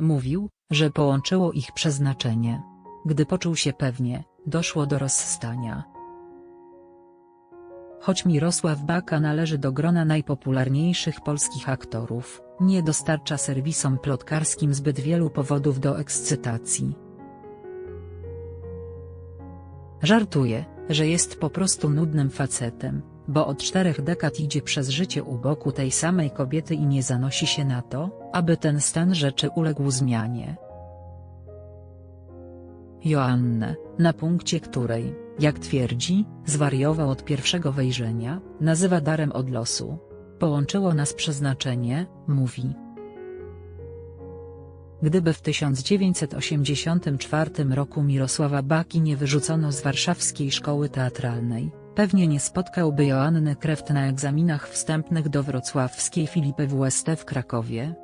Mówił, że połączyło ich przeznaczenie. Gdy poczuł się pewnie, doszło do rozstania. Choć Mirosław Baka należy do grona najpopularniejszych polskich aktorów, nie dostarcza serwisom plotkarskim zbyt wielu powodów do ekscytacji. Żartuje, że jest po prostu nudnym facetem, bo od czterech dekad idzie przez życie u boku tej samej kobiety i nie zanosi się na to, aby ten stan rzeczy uległ zmianie. Joannę, na punkcie której, jak twierdzi, zwariował od pierwszego wejrzenia, nazywa darem od losu. Połączyło nas przeznaczenie, mówi. Gdyby w 1984 roku Mirosława Baki nie wyrzucono z warszawskiej szkoły teatralnej, pewnie nie spotkałby Joanny Kreft na egzaminach wstępnych do wrocławskiej Filipy WST w Krakowie.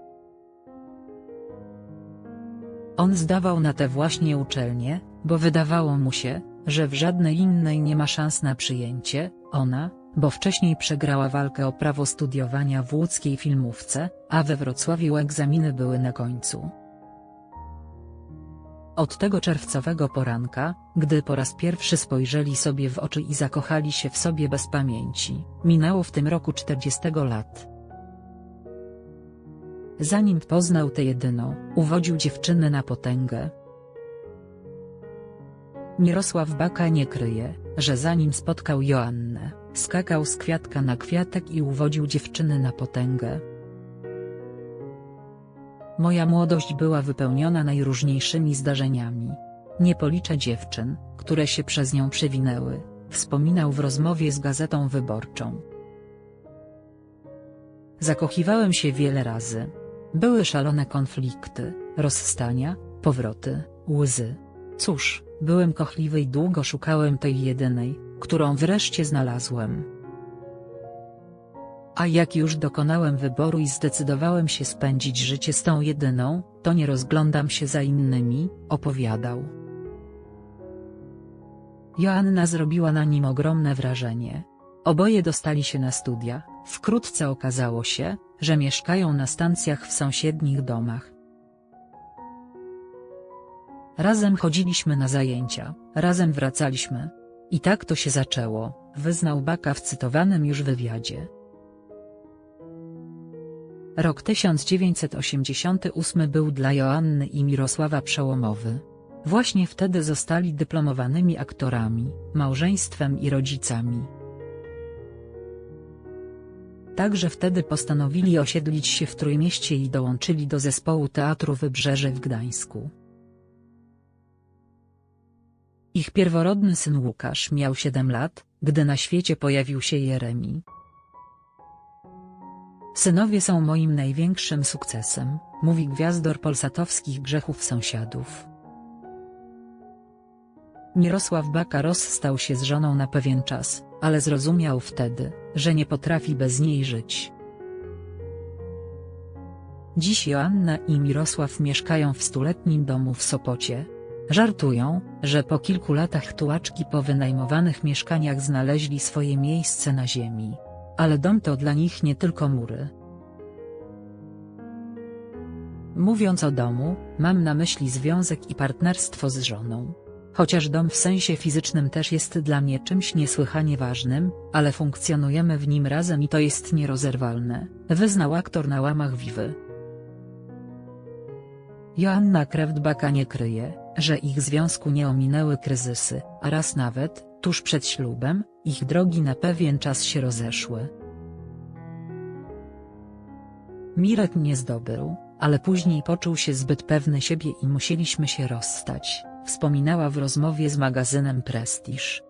On zdawał na te właśnie uczelnie, bo wydawało mu się, że w żadnej innej nie ma szans na przyjęcie, ona, bo wcześniej przegrała walkę o prawo studiowania w łódzkiej filmówce, a we Wrocławiu egzaminy były na końcu. Od tego czerwcowego poranka, gdy po raz pierwszy spojrzeli sobie w oczy i zakochali się w sobie bez pamięci, minęło w tym roku 40 lat. Zanim poznał tę jedyną, uwodził dziewczynę na potęgę. Mirosław Baka nie kryje, że zanim spotkał Joannę, skakał z kwiatka na kwiatek i uwodził dziewczyny na potęgę. Moja młodość była wypełniona najróżniejszymi zdarzeniami. Nie policzę dziewczyn, które się przez nią przewinęły, wspominał w rozmowie z Gazetą Wyborczą. Zakochiwałem się wiele razy. Były szalone konflikty, rozstania, powroty, łzy. Cóż, byłem kochliwy i długo szukałem tej jedynej, którą wreszcie znalazłem. A jak już dokonałem wyboru i zdecydowałem się spędzić życie z tą jedyną, to nie rozglądam się za innymi, opowiadał. Joanna zrobiła na nim ogromne wrażenie. Oboje dostali się na studia, wkrótce okazało się, że mieszkają na stacjach w sąsiednich domach. Razem chodziliśmy na zajęcia, razem wracaliśmy. I tak to się zaczęło, wyznał Baka w cytowanym już wywiadzie. Rok 1988 był dla Joanny i Mirosława przełomowy. Właśnie wtedy zostali dyplomowanymi aktorami, małżeństwem i rodzicami. Także wtedy postanowili osiedlić się w Trójmieście i dołączyli do zespołu Teatru Wybrzeże w Gdańsku. Ich pierworodny syn Łukasz miał 7 lat, gdy na świecie pojawił się Jeremi. Synowie są moim największym sukcesem, mówi gwiazdor polsatowskich grzechów sąsiadów. Mirosław Baka rozstał się z żoną na pewien czas, ale zrozumiał wtedy, że nie potrafi bez niej żyć. Dziś Joanna i Mirosław mieszkają w stuletnim domu w Sopocie. Żartują, że po kilku latach tułaczki po wynajmowanych mieszkaniach znaleźli swoje miejsce na ziemi. Ale dom to dla nich nie tylko mury. Mówiąc o domu, mam na myśli związek i partnerstwo z żoną. Chociaż dom w sensie fizycznym też jest dla mnie czymś niesłychanie ważnym, ale funkcjonujemy w nim razem i to jest nierozerwalne, wyznał aktor na łamach Wiwy. Joanna Kreftbaka nie kryje, że ich związku nie ominęły kryzysy, a raz nawet, tuż przed ślubem, ich drogi na pewien czas się rozeszły. Mirek mnie zdobył, ale później poczuł się zbyt pewny siebie i musieliśmy się rozstać, wspominała w rozmowie z magazynem Prestiż.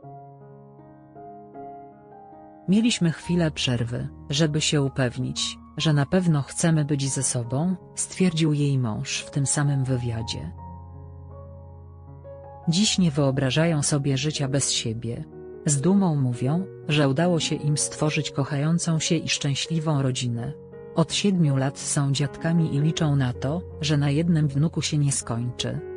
Mieliśmy chwilę przerwy, żeby się upewnić, że na pewno chcemy być ze sobą, stwierdził jej mąż w tym samym wywiadzie. Dziś nie wyobrażają sobie życia bez siebie. Z dumą mówią, że udało się im stworzyć kochającą się i szczęśliwą rodzinę. Od siedmiu lat są dziadkami i liczą na to, że na jednym wnuku się nie skończy.